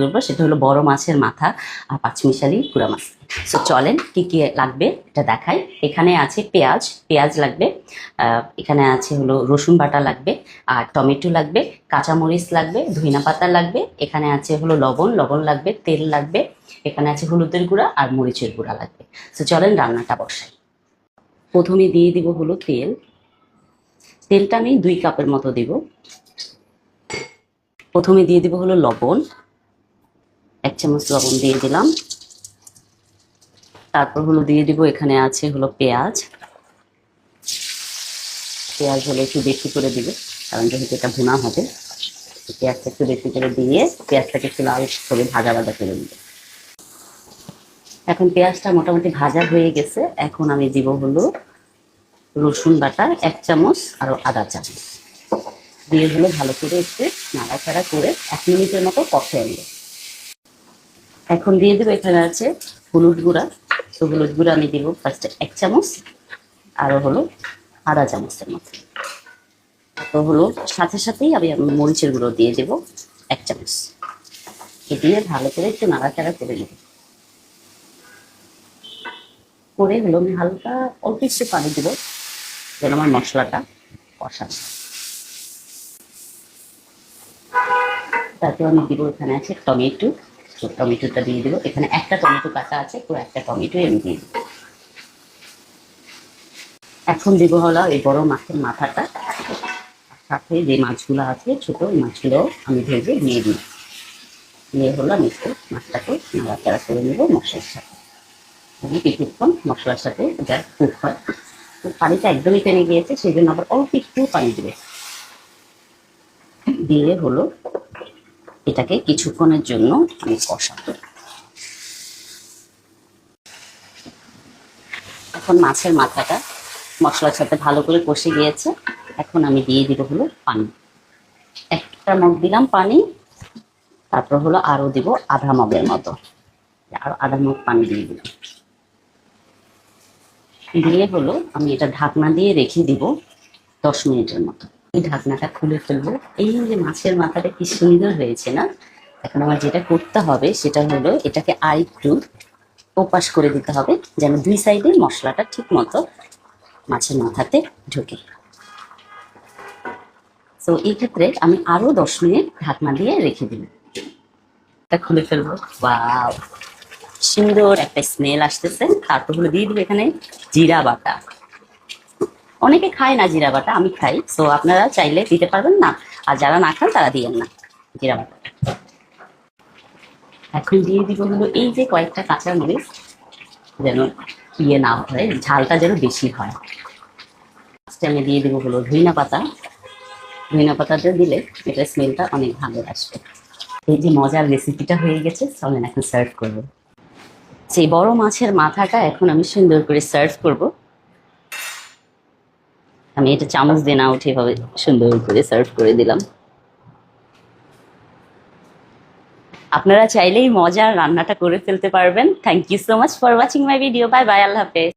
করব সেটা হলো বড় মাছের মাথা আর পাঁচমিশালি পুরা মাছ। তো চলেন কি কি লাগবে এটা দেখাই। এখানে আছে পেঁয়াজ পেঁয়াজ লাগবে এখানে আছে হলো রসুন বাটা লাগবে, আর টমেটো লাগবে, কাঁচামরিচ লাগবে ধইনা পাতা লাগবে, এখানে আছে হলো লবণ লবণ লাগবে, তেল লাগবে, এখানে আছে হলুদের গুঁড়া আর মরিচের গুঁড়া লাগবে। তো চলেন রান্নাটা বসাই। প্রথমে দিয়ে দিব হলো তেল। তেলটা আমি দুই কাপের মতো দিব। প্রথমে দিয়ে দিব হলো লবণ। চামচ লবণ দিয়ে দিলাম। তারপর হলো দিয়ে দিব, এখানে আছে হলো পেঁয়াজ। পেঁয়াজ হলো একটু বেশি করে দিবে, কারণ যেহেতু এটা ভুনা হবে পেঁয়াজটা একটু বেশি করে দিয়ে পেঁয়াজটাকে একটু লাল করে ভাজা ভাজা করে দিবে এখন পেঁয়াজটা মোটামুটি ভাজা হয়ে গেছে। এখন আমি দিব হলো রসুন বাটা, এক চামচ আর আদা চামচ। দিয়ে হলো ভালো করে একটু নাড়াচাড়া করে এক মিনিটের মতো কষে আনবে এখন দিয়ে দেবো এখানে আছে হলুদ গুঁড়া। তো হলুদ গুঁড়া আমি দেবো ফার্স্টে এক চামচ আরও হলো আধা চামচের মতো। তো হলো সাথে সাথেই আমি মরিচের গুঁড়ো দিয়ে দেবো এক চামচ। এ দিয়ে ভালো করে একটু নাড়াচাড়া করে নেব। করে হলো আমি হালকা অল্প একটু পানি দেবো, যেন আমার মশলাটা কষা। তারপর আমি দিব এখানে আছে টমেটো। টমেটোটা দিয়ে দেবো এখানে একটা টমেটো কাটা আছে, পুরো একটা টমেটোই আমি দিয়ে দেবো এখন দিব হলো এই বড় মাছের মাথাটা। সাথে যে মাছগুলো আছে, ছোট ওই মাছগুলো আমি ভেজে নিয়ে দিই নিয়ে হলো আমি একটু মাছটাকে নাড়াচাড়া করে নেব মশলার সাথে। এবং কিছুক্ষণ মশলার সাথে এটা কুক হয়। পানিটা একদমই টেনে গিয়েছে, সেই জন্য আবার অল্প একটু পানি দেবে। দিয়ে হলো এটাকে কিছুক্ষণের জন্য আমি কষাবো। এখন মাছের মাথাটা মশলার সাথে ভালো করে কষে গিয়েছে। এখন আমি দিয়ে দিব হলো পানি। একটা মগ দিলাম পানি, তারপর হলো আরও দিব আধা মগের মতো। আরও আধা মগ পানি দিয়ে দিলাম। দিয়ে হলো আমি এটা ঢাকনা দিয়ে রেখে দিব দশ মিনিটের মতো। এই ঢাকনাটা খুলে ফেলব। এই যে মাছের মাথাটা কি সুন্দর হয়েছে না? এখন আমার যেটা করতে হবে সেটা হলো এটাকে আর একটু ওপাশ করে দিতে হবে, যেন দুই সাইডে মশলাটা ঠিক মতো মাছের মাথাতে ঢুকে। তো এই ক্ষেত্রে আমি আরও দশ মিনিট ঢাকনা দিয়ে রেখে দিই এটা খুলে ফেলব। সুন্দর একটা স্মেল আসতেছে। তারপর হলো দিয়ে দিবে এখানে জিরা বাটা। অনেকে খায় না জিরা বাটা, আমি খাই। তো আপনারা চাইলে দিতে পারবেন না। আর যারা না খান, তারা দিয়েন না জিরা বাটা। এখন দিয়ে দিব হলো এই যে কয়েকটা কাঁচা মরিচ, যেন ইয়ে না হয়, ঝালটা যেন বেশি হয়। ফার্স্টে আমি দিয়ে দিব হলো ধইনা পাতা। ধইনা পাতাটা দিলে এটা স্মেলটা অনেক ভালো আসবে। এই যে মজার রেসিপিটা হয়ে গেছে, চলেন এখন সার্ভ করব। সেই বড় মাছের মাথাটা এখন আমি সুন্দর করে সার্ভ করব। আমি এটা চামচ দিয়ে না উঠে এভাবে সুন্দর করে সার্ভ করে দিলাম। আপনারা চাইলেই মজার রান্নাটা করে ফেলতে পারবেন। Thank you so much for watching my video bye bye আল্লাহ হাফেজ।